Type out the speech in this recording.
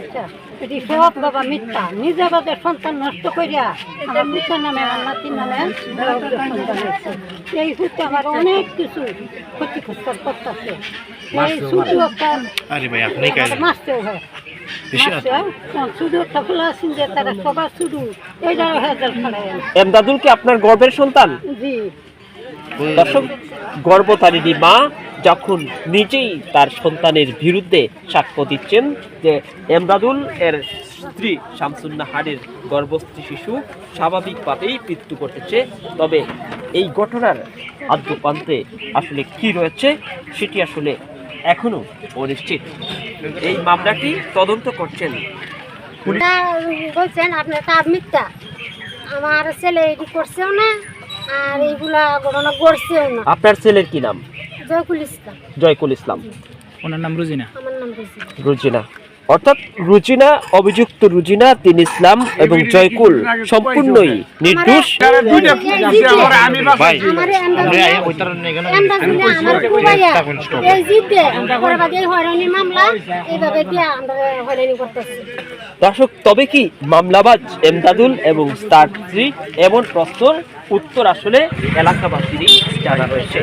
আচ্ছা এটি সব বাবা মিথ্যা। নিজে বাদে সন্তান নষ্ট করিয়া আমার নামে আমার নাতির নামে এই আমার অনেক কিছু ক্ষতি করতেছে। এই শুধু একটা মাসতেও হয়। এমদাদুল কি আপনার গর্বের সন্তান? জি। দর্শক গর্ভতারিণী মা যখন নিজেই তার সন্তানের বিরুদ্ধে সাক্ষ্য দিচ্ছেন যে এমদাদুল এর স্ত্রী শামসুন্নাহারের গর্ভস্থ শিশু স্বাভাবিকভাবেই মৃত্যু ঘটেছে তবে এই ঘটনার আদ্যপান্তে আসলে কি রয়েছে সেটি আসলে এখনও অনিশ্চিত। এই মামলাটি তদন্ত করছেন বলছেন আপনার তা মিথ্যা। আমার ছেলে এটি করছেও না আর এইগুলা ঘটনা করছেও না। আপনার ছেলের কি নাম? জয়কুল ইসলাম। জয়কুল ইসলাম। ওনার নাম রুজিনা। আমার নাম রুজি রুজিনা। অর্থাৎ রুজিনা অভিযুক্ত রুজিনা তিন ইসলাম এবং জয়কুল সম্পূর্ণই নির্দোষ। দর্শক তবে কি মামলাবাজ এমদাদুল এবং তার স্ত্রী এমন প্রশ্ন উত্তর আসলে এলাকাবাসীরই জানা রয়েছে।